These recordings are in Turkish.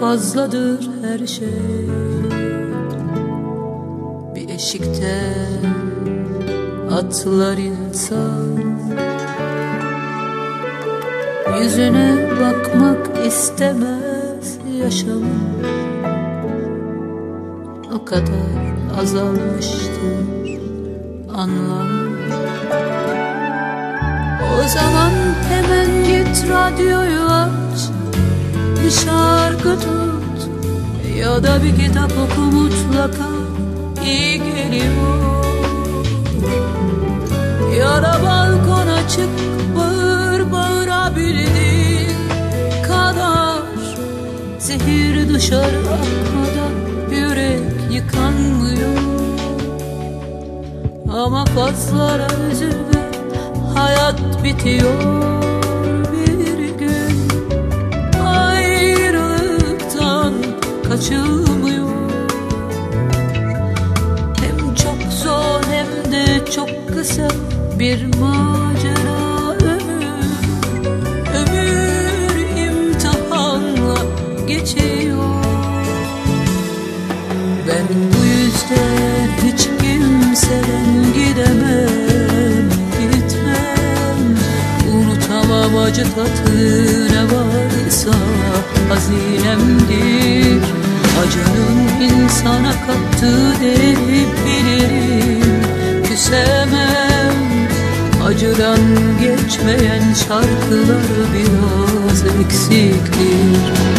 fazladır her şey. Bir eşikte atlar insan. Yüzüne bakmak istemez yaşam. O kadar azalmıştır anlam. O zaman hemen git radyoyu aç Bir şarkı tut Ya da bir kitap oku mutlaka. İyi geliyor. Ya da balkona çık bağır bağırabildiğin kadar Zehir dışarı akmadan yürek yıkanmıyor. Ama fazlara üzülme hayat bitiyor kaçılmıyor Hem çok zor hem de çok kısa bir macera ömür. Ömür geçiyor. Ben bu yüzden hiç kimseden gidemem Gitmem. Unutamam acı tatlı kattığı değeri bilirim Küsemem Acıdan geçmeyen şarkılar biraz eksiktir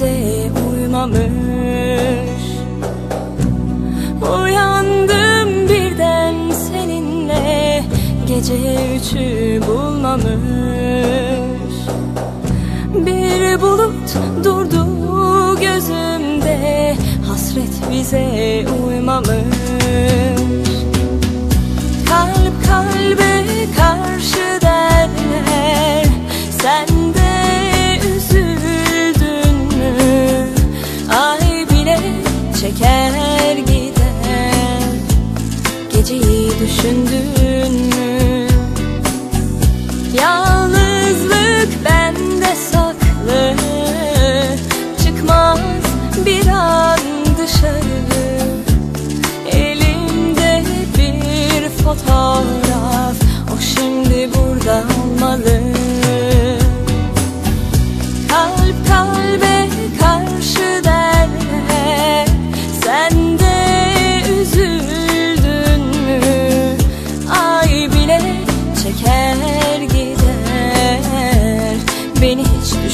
Bize uymamış. Uyandım birden seninle Gece üçü bulmamış. Bir bulut durdu gözümde Hasret bize uymamış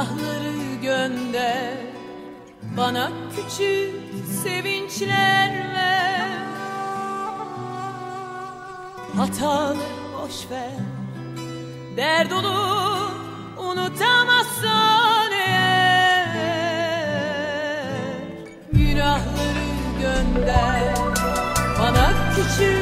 sabahları gönder Bana küçük sevinçler ver. Hatalı boş ver Dert olur unutamazsan eğer. Günahları gönder Bana küçük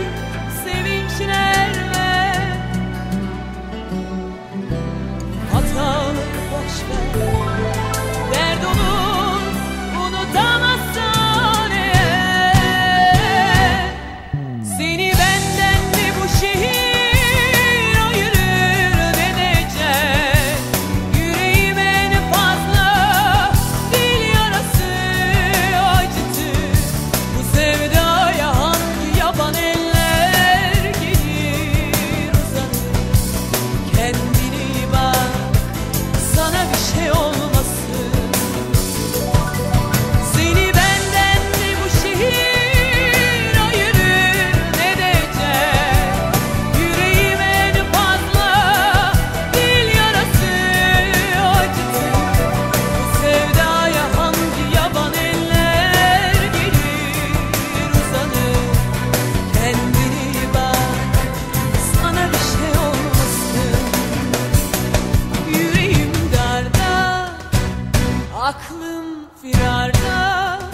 firarda.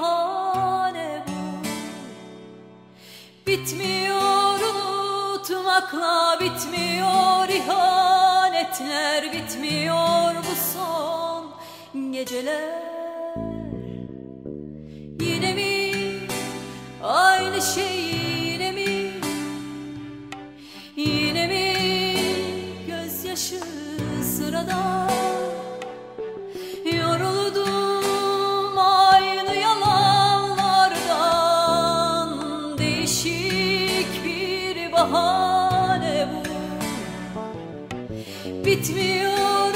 bahane bu. Bitmiyor unutmakla bitmiyor ihanetler Bitmiyor bu son geceler. Yine mi aynı şey yine mi? Yine mi gözyaşı sıradan? Bitmiyor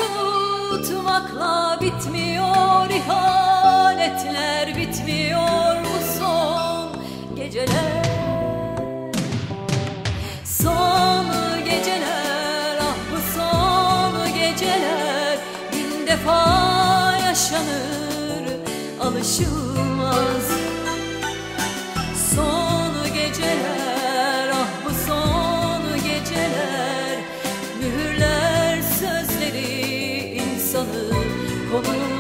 unutmakla bitmiyor ihanetler bitmiyor bu son geceler. Son geceler ah bu son geceler bin defa yaşanır alışılmaz. poder.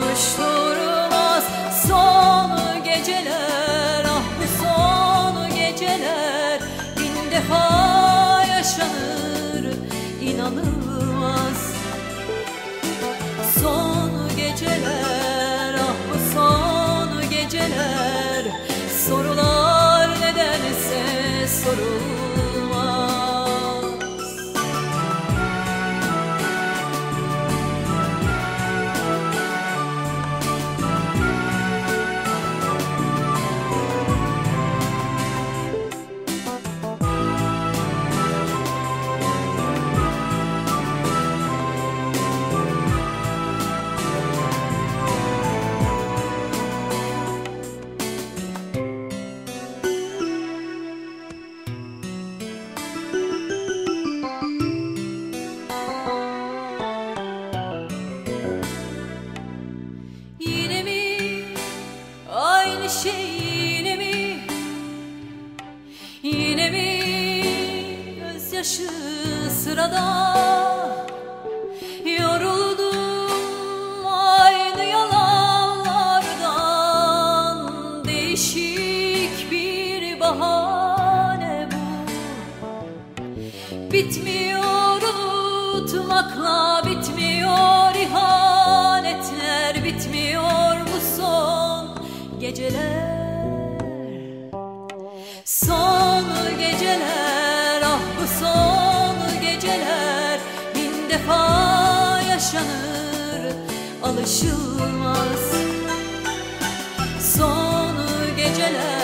gözyaşı sırada. Yoruldum aynı yalanlardan. Değişik bir bahane bu. Bitmiyor unutmakla bitmiyor ihanetler Bitmiyor bu son geceler. Son geceler. Defa yaşanır alışılmaz. Son geceler